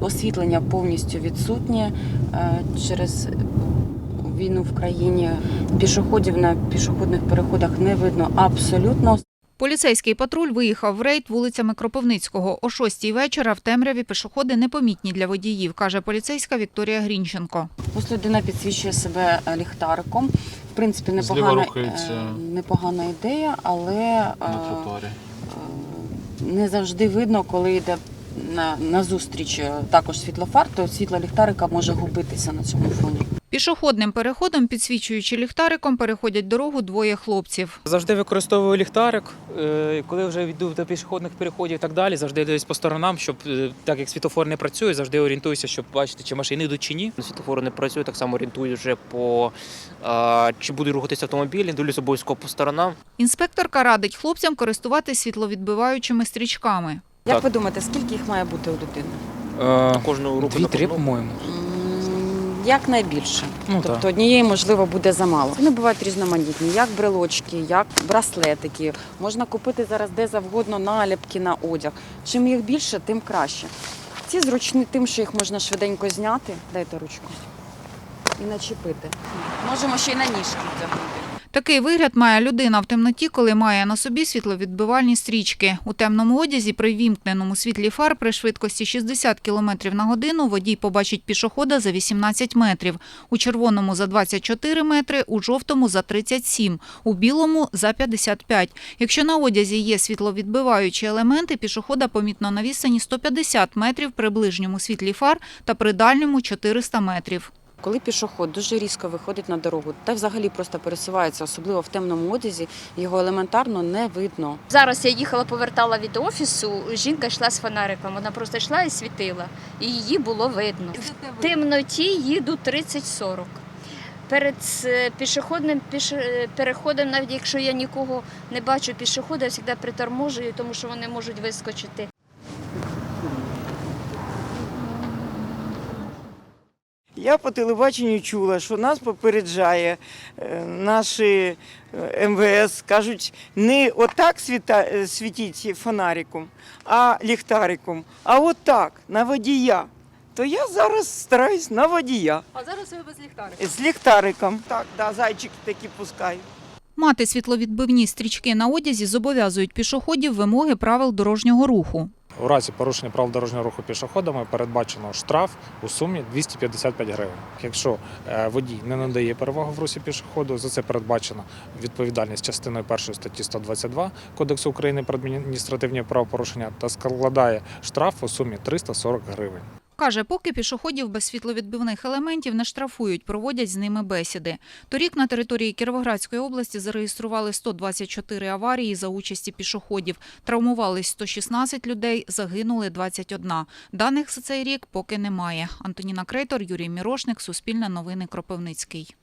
Освітлення повністю відсутнє е, через війну в країні. Пішоходів на пішохідних переходах не видно абсолютно. Поліцейський патруль виїхав в рейд вулицями Кропивницького. О шостій вечора в темряві пішоходи непомітні для водіїв, каже поліцейська Вікторія Грінченко. Ось людина підсвічує себе ліхтариком. В принципі, непогана, е, непогана ідея, але на е, не завжди видно, коли йде на, на зустріч е, також світлофар, то світло ліхтарика може губитися на цьому фоні. Пішохідним переходом, підсвічуючи ліхтариком, переходять дорогу двоє хлопців. Завжди використовую ліхтарик, е, коли вже йду до пішохідних переходів і так далі. Завжди дивлюсь по сторонам, щоб е, так як світофор не працює, завжди орієнтуюся, щоб бачити, чи машини йдуть чи ні. Світофор не працює, так само орієнтую вже по чи буде рухатися автомобіль, дивлюсь обов'язково по сторонам. Інспекторка радить хлопцям користуватись світловідбиваючими стрічками. Як Так. ви думаєте, скільки їх має бути у людини? На кожну руку Дві-три, на по-моєму. М, Як найбільше. Ну, Тобто так. однієї, можливо, буде замало. Вони бувають різноманітні, як брелочки, як браслетики. Можна купити зараз де завгодно наліпки на одяг. Чим їх більше, тим краще. Ці зручні тим, що їх можна швиденько зняти. Дайте ручку. І начепити. Можемо ще й на ніжки вдягнути. Такий вигляд має людина в темноті, коли має на собі світловідбивальні стрічки. У темному одязі при вімкненому світлі фар при швидкості 60 км на годину водій побачить пішохода за 18 метрів, у червоному за 24 метри, у жовтому за 37, у білому за 55. Якщо на одязі є світловідбиваючі елементи, пішохода помітно на відстані 150 метрів при ближньому світлі фар та при дальньому 400 метрів. Коли пішоход дуже різко виходить на дорогу та взагалі просто пересувається, особливо в темному одязі, його елементарно не видно. Зараз я їхала, повертала від офісу. Жінка йшла з фонариком. Вона просто йшла і світила, і її було видно. В темноті їду 30-40. Перед е, пішохідним піш... е, переходом, навіть якщо я нікого не бачу пішохода, я завжди приторможую, тому що вони можуть вискочити. Я по телебаченню чула, що нас попереджає е, наші е, МВС, кажуть, не отак світа, е, світіть фонариком, а ліхтариком, а отак, на водія. То я зараз стараюсь на водія. А зараз ви без ліхтарика. З ліхтариком. Так, да, зайчики такі пускаю. Мати світловідбивні стрічки на одязі зобов'язують пішоходів вимоги правил дорожнього руху. У разі порушення правил дорожнього руху пішоходами передбачено штраф у сумі 255 гривень. Якщо е, водій не надає перевагу в русі пішоходу, за це передбачено відповідальність частиною 1 статті 122 Кодексу України про адміністративні правопорушення та складає штраф у сумі 340 гривень. Каже, поки пішоходів без світловідбивних елементів не штрафують, проводять з ними бесіди. Торік на території Кіровоградської області зареєстрували 124 аварії за участі пішоходів. Травмувались 116 людей, загинули 21. Даних за цей рік поки немає. Антоніна Крейтор, Юрій Мірошник, Суспільне новини Кропивницький.